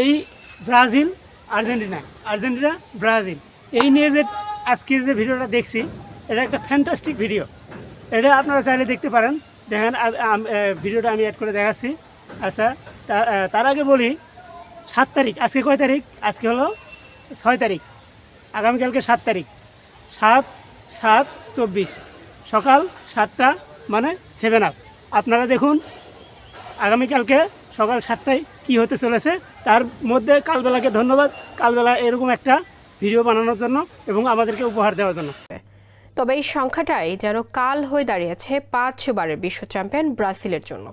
এই Brazil, Argentina. Argentina, Brazil. এই নিয়ে যে আজকে যে ভিডিওটা দেখছি, এটা একটা ফ্যান্টাস্টিক ভিডিও এটা আপনারা চাইলে দেখতে পারেন। দেখেন ভিডিওটা আমি অ্যাড করে দেখাচ্ছি। আচ্ছা তার আগে বলি, সাত তারিখ, আজকে কয় তারিখ? আজকে হলো ছয় তারিখ। আগামীকালকে সাত তারিখ। সাত সাত, চব্বিশ। সকাল সাতটা মানে সেভেন আপ আপনারা দেখুন, আগামীকালকে সকাল সাতটায় কি হতে চলেছে, তার মধ্যে কালবেলাকে ধন্যবাদ। কালবেলা এরকম একটা ভিডিও বানানোর জন্য এবং আমাদেরকে উপহার দেওয়ার জন্য। তবে এই সংখ্যাটাই যেন কাল হয়ে দাঁড়িয়েছে পাঁচবারের বিশ্ব চ্যাম্পিয়ন ব্রাজিলের জন্য।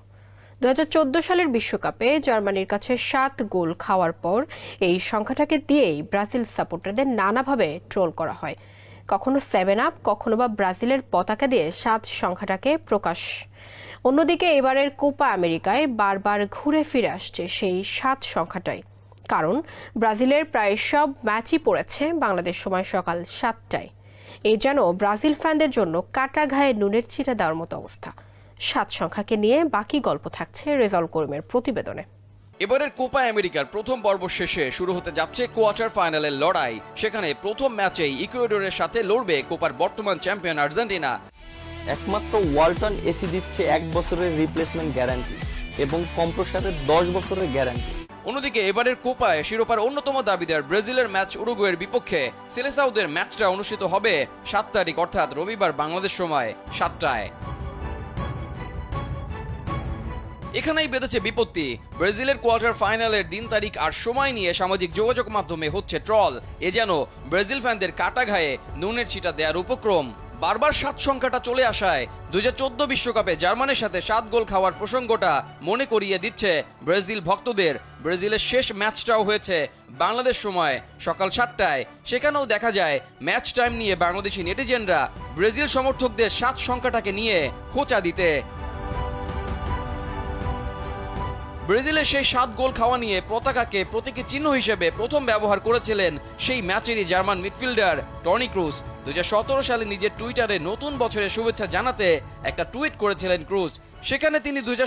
দু হাজার চোদ্দ সালের বিশ্বকাপে জার্মানির কাছে সাত গোল খাওয়ার পর এই সংখ্যাটাকে দিয়েই ব্রাজিল সাপোর্টারদের নানাভাবে ট্রোল করা হয়। কখনো সেভেন আপ, কখনো বা ব্রাজিলের পতাকা দিয়ে সাত সংখ্যাটাকে প্রকাশ। অন্যদিকে এবারের কোপা আমেরিকায় বারবার ঘুরে ফিরে আসছে সেই সাত সংখ্যাটাই। কারণ ব্রাজিলের প্রায় সব ম্যাচই পড়েছে বাংলাদেশ সময় সকাল সাতটায়। এই যেন ব্রাজিল ফ্যানদের জন্য কাটা ঘায়ে নুনের ছিটা দেওয়ার মতো অবস্থা। সাত সংখ্যাকে নিয়ে বাকি গল্প থাকছে রেজাল করিমের প্রতিবেদনে। এবারের কোপা আমেরিকার প্রথম পর্ব শেষে শুরু হতে যাচ্ছে কোয়ার্টার ফাইনালের লড়াই। সেখানে প্রথম ম্যাচেই ইকুয়েডরের সাথে লড়বে কোপার বর্তমান চ্যাম্পিয়ন আর্জেন্টিনা। একমাত্র ওয়ালটন এসি দিচ্ছে এক বছরের রিপ্লেসমেন্ট গ্যারান্টি এবং কম্প্রসারের দশ বছরের গ্যারান্টি অন্যদিকে এবারের কোপায় শিরোপার অন্যতম দাবিদার ব্রাজিলের ম্যাচ উরুগুয়ের বিপক্ষে সেলেসাউদের ম্যাচটা অনুষ্ঠিত হবে সাত তারিখ অর্থাৎ রবিবার বাংলাদেশ সময় সাতটায়। এখানেই বেঁধেছে বিপত্তি। ব্রাজিলের কোয়ার্টার ফাইনালের দিন তারিখ আর সময় নিয়ে সামাজিক যোগাযোগ মাধ্যমে হচ্ছে ট্রল। এ যেন ব্রাজিল ফ্যানদের কাটা ঘায়ে নুনের ছিটা দেওয়ার উপক্রম। বারবার সাত সংখ্যাটা চলে আসায় দুই বিশ্বকাপে জার্মানির সাথে সাত গোল খাওয়ার প্রসঙ্গটা মনে করিয়ে দিচ্ছে ব্রাজিল ভক্তদের। ব্রাজিলের শেষ ম্যাচটাও হয়েছে বাংলাদেশ সময় সকাল সাতটায়। সেখানেও দেখা যায়, ম্যাচ টাইম নিয়ে বাংলাদেশি নেটিজেনরা ব্রাজিল সমর্থকদের সাত সংখ্যাটাকে নিয়ে খোঁচা দিতে ব্রাজিলের সেই সাত গোল খাওয়া নিয়ে পতাকাকে প্রতীকী চিহ্ন হিসেবে প্রথম ব্যবহার করেছিলেন সেই ম্যাচেরই জার্মান মিডফিল্ডার টনি ক্রুজ। দুই হাজার সতেরো সালে নিজের টুইটারে নতুন বছরের শুভেচ্ছা জানাতে একটা টুইট করেছিলেন ক্রুজ। সেখানে তিনি দুই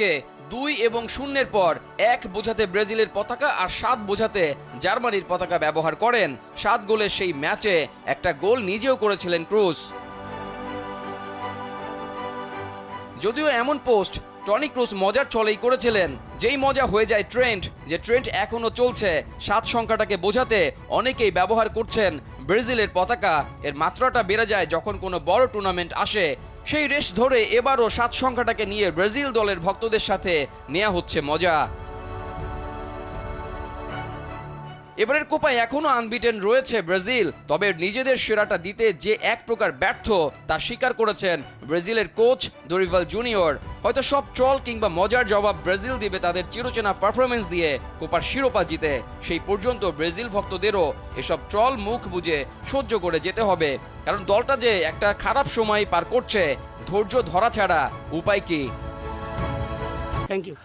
কে দুই এবং শূন্যের পর এক বোঝাতে ব্রাজিলের পতাকা আর সাত বোঝাতে জার্মানির পতাকা ব্যবহার করেন। সাত গোলের সেই ম্যাচে একটা গোল নিজেও করেছিলেন ক্রুজ। যদিও এমন পোস্ট টনি ক্রুজ মজার চলেই করেছিলেন। যেই মজা হয়ে যায় ট্রেন্ড, যে ট্রেন্ড এখনও চলছে, সাত সংখ্যাটাকে বোঝাতে অনেকেই ব্যবহার করছেন ব্রাজিলের পতাকা। এর মাত্রাটা বেড়ে যায় যখন কোনো বড় টুর্নামেন্ট আসে। সেই রেশ ধরে এবারও সাত সংখ্যাটাকে নিয়ে ব্রাজিল দলের ভক্তদের সাথে নেওয়া হচ্ছে মজা। এবারের কোপায় এখনও আনবিটেন রয়েছে ব্রাজিল, তবে নিজেদের সেরাটা দিতে যে এক প্রকার ব্যর্থ তা স্বীকার করেছেন ব্রাজিলের কোচ দরিভাল জুনিয়র। হয়তো সব ট্রল কিংবা মজার জবাব ব্রাজিল দিবে তাদের চিরচেনা পারফরমেন্স দিয়ে কোপার শিরোপা জিতে। সেই পর্যন্ত ব্রাজিল ভক্তদেরও এসব ট্রল মুখ বুঝে সহ্য করে যেতে হবে। কারণ দলটা যে একটা খারাপ সময় পার করছে, ধৈর্য ধরা ছাড়া উপায় কি? Thank you